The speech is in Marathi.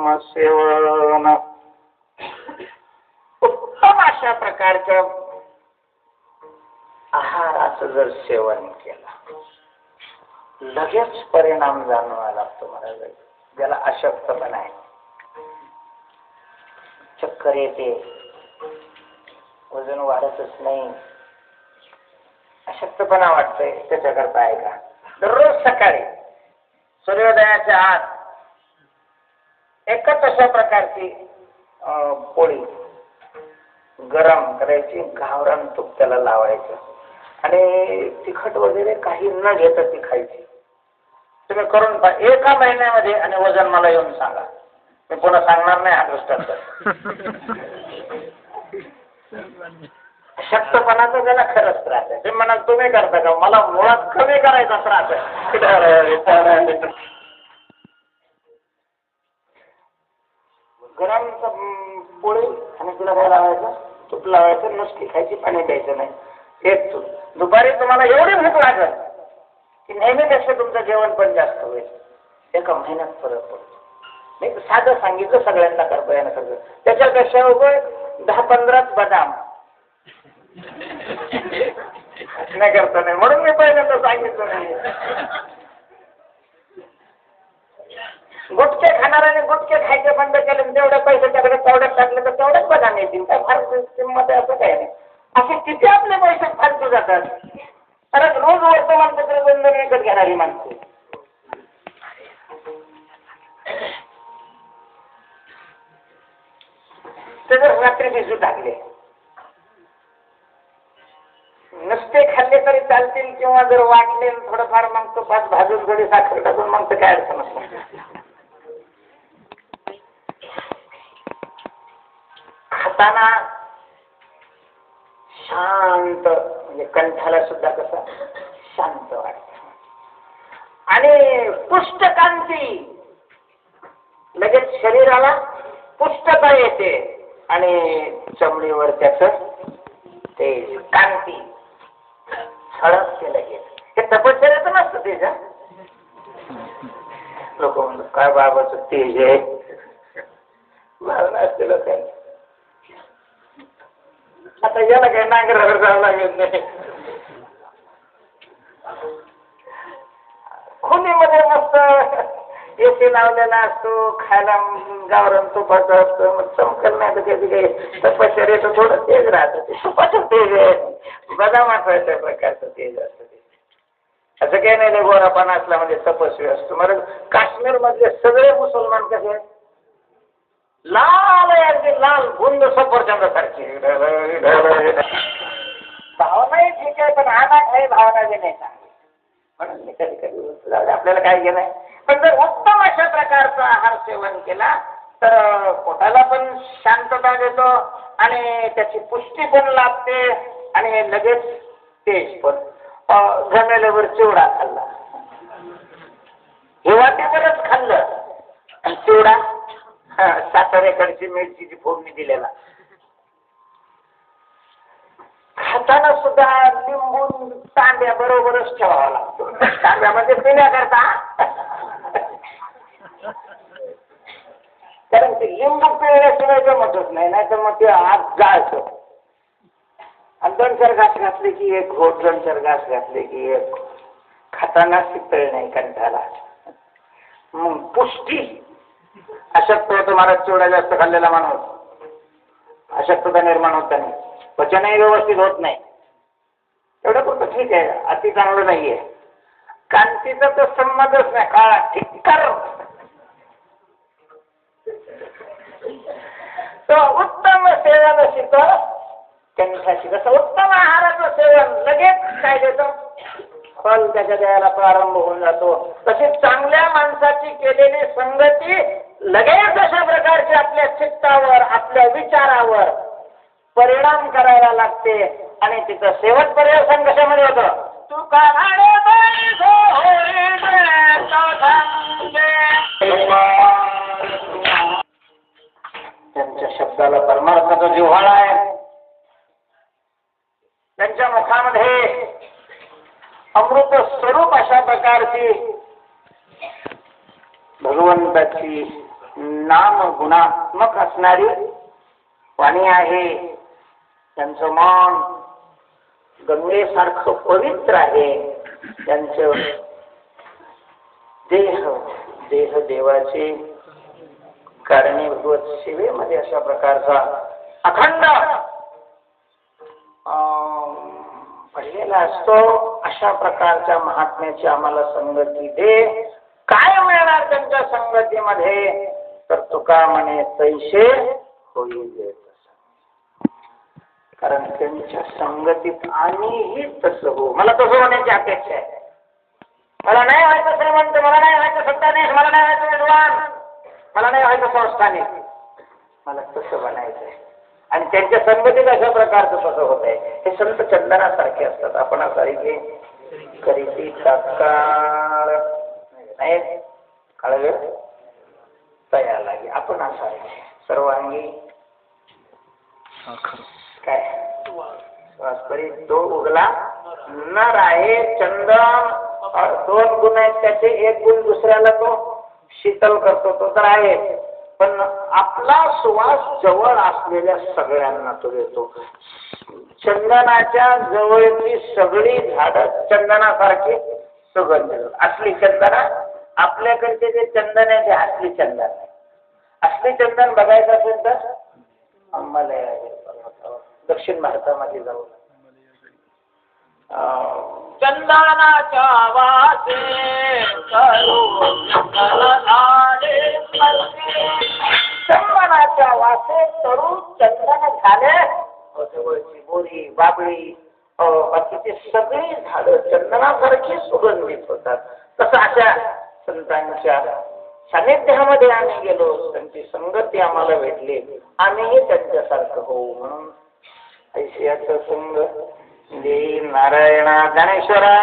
उत्तम सेवन उत्तम अशा प्रकारच्या आहाराचं जर सेवन केलं लगेच परिणाम जाणवायला लागतो मला ज्याला अशक्तपणा आहे. चक्कर येते. वजन वाढतच नाही. अशक्तपणा वाटतंय. त्याच्याकरता आहे का दररोज सकाळी सूर्योदयाच्या आत एकच अशा प्रकारची पोळी गरम करायची घावरान तूप त्याला लावायचं. आणि तिखट वगैरे काही न घेता ती खायची. तुम्ही करून पहा एका महिन्यामध्ये आणि वजन मला येऊन सांगा. मी पुन्हा सांगणार नाही हा दृष्टांत. शक्तपणाचा त्याला खरंच त्रास आहे. ते म्हणाल तुम्ही करता का? मला मुळात कमी करायचा त्रास आहे गरम अं, पोळी आणि तुला काय लावायचं? तूप लावायचं नुसती खायची पाणी द्यायचं नाही. हेच तूप दुपारी तुम्हाला एवढी भूक लागल की नेहमीपेक्षा तुमचं जेवण पण जास्त होईल. एका महिन्यात फरक पडतो. मी साधं सांगितलं सगळ्यांना करता सगळं त्याच्यापेक्षा उभं दहा पंधराच बदाम. नाही करता नाही. म्हणून मी पहिल्यांदा सांगितलं नाही. गुटखे खाणाऱ्याने गुटके खायचे बंद केले जेवढे पैसे त्याकडे तेवढ्यात टाकले तर तेवढेच बदान येतील. काय फार किंमत असं काही नाही. असे किती आपले पैसे फालतू जातात? कारण रोज वर्तमानपत्र बंद विकत घेणारी माणसं. ते रात्री भिजू टाकले नुसते खाल्ले तरी चालतील किंवा जर वाटले थोडंफार मग तो पाच भाजून थोडी साखर टाकून मग तर काय अडचण असणार? असताना शांत म्हणजे कंठाला सुद्धा कसं शांत वाटत. आणि पुष्टकांती लगेच शरीराला पुष्टता येते आणि चमडीवर त्याच ते कांती झळकते लगेच. हे तपश्चर्याच नसतं तेज लोक म्हणतात काय बाबाचं तेज आहे. भावना असते लोकांची. आता याला काही नांगरावर जावं लागत नाही. खुलीमध्ये मस्त एसी लावलेला असतो खायला गावरण तुपाचं असतं मग चमकल नाही तर कधी काही तपश्चर्याचं थोडं तेज राहतं. ते तुपाचं तेज आहे बदामाचं प्रकारचं तेज असतं ते. असं काही नाही गोरापणा असला म्हणजे तपस्वी असतो. मला काश्मीर मधले सगळे मुसलमान कसे आहेत? लाल आहे अगदी लाल गुंड सफरचंद सारखी. भावनाही ठीक आहे पण अनाथ काही भावना बी नाही म्हणून मी कधी कधी आपल्याला काय घेणं पण जर उत्तम अशा प्रकारचा आहार सेवन केला तर पोटाला पण शांतता देतो आणि त्याची पुष्टी पण लाभते आणि लगेच तेज पण. जमेल्यावर चिवडा खाल्ला. हे वाटेवरच खाल्लं. चिवडा साताऱ्याकडची मिरचीची फोडणी दिलेला. खाताना सुद्धा लिंबून तांब्या बरोबरच ठेवावा लागतो. तांब्यामध्ये पिण्याकरता कारण ते लिंबू पिळल्याशिवाय जमतच नाही नाही तर मग ते आत जायचं आणि दोन चार घास घातले की एक घोट दोन चार घास घातले की एक. खाताना पिळ नाही कंठाला. मग पुष्टी. अशक्त होतं महाराज चिवडा जास्त खाल्लेला माणूस. अशक्तता निर्माण होत नाही. पचनही व्यवस्थित होत नाही. एवढं पुरतं ठीक आहे. अति चांगलं नाहीये. कांतीचा तर संबंधच नाही. काळा ठिक्कर तो उत्तम सेवन शिकत कंठाशी कसं उत्तम आहाराचं सेवन लगेच काय देतो? फल त्याच्या द्यायला प्रारंभ होऊन जातो. तशी चांगल्या माणसाची केलेली संगती लगेच अशा प्रकारची आपल्या चित्तावर आपल्या विचारावर परिणाम करायला लागते. आणि तिचं शेवट पर्यवसन कशामध्ये होतं? तू त्यांच्या शब्दाला परमार्थाचा जिव्हाळा आहे. त्यांच्या मुखामध्ये अमृत स्वरूप अशा प्रकारची भगवंताची नाम गुणात्मक असणारी वाणी आहे. त्यांचं मन गंगेसारखं पवित्र आहे. त्यांचं देह देह देवाचे कारणीभूत शिवेमध्ये अशा प्रकारचा अखंड पडलेला असतो अशा प्रकारच्या महात्म्याची आम्हाला संगती दे. काय मिळणार त्यांच्या संगतीमध्ये? तर तुका म्हणे पैसे होईल कारण त्यांच्या संगतीत आम्हीही तसं हो. मला तसं होण्याची अपेक्षा आहे. मला नाही व्हायचं श्रीमंत मला नाही व्हायचं सत्ताधीश मला नाही व्हायचं विद्वान मला नाही व्हायचं संस्थानिक. मला तसं बनायचं आहे आणि त्यांच्या संगतीत अशा प्रकारचं कसं होत आहे. हे संत चंदनासारखे असतात. आपण सारखे करीती तात्काळ नाही. कळलं तयार लागे आपण सारखे सर्वांगी काय? वास्तविक तो उगला नर आहे. चंदन दोन गुण आहेत त्याचे. एक गुण दुसऱ्याला तो शीतल करतो. तो तर आहे पण आपला सुवास जवळ असलेल्या सगळ्यांना तो देतो. चंदनाच्या जवळची सगळी झाडं चंदनासारखी सुगंध. असली चंदना आपल्याकडचे जे चंदन आहे ते असली चंदन आहे. असली चंदन बघायचं असेल तर अंबालय दक्षिण भारतामध्ये जाऊ चंदनाच्या वासे असे तरुण चंदन झाले. जवळची बोरी बाबळी बाकीचे सगळी झाडं चंदनासारखी सुगंधित होतात. तसं अशा संतांच्या सानिध्यामध्ये आम्ही गेलो. त्यांची संगती आम्हाला भेटली. आम्हीही त्यांच्यासारखं होऊ म्हणून. ऐशियाचा संघ नारायणा ज्ञानेश्वरा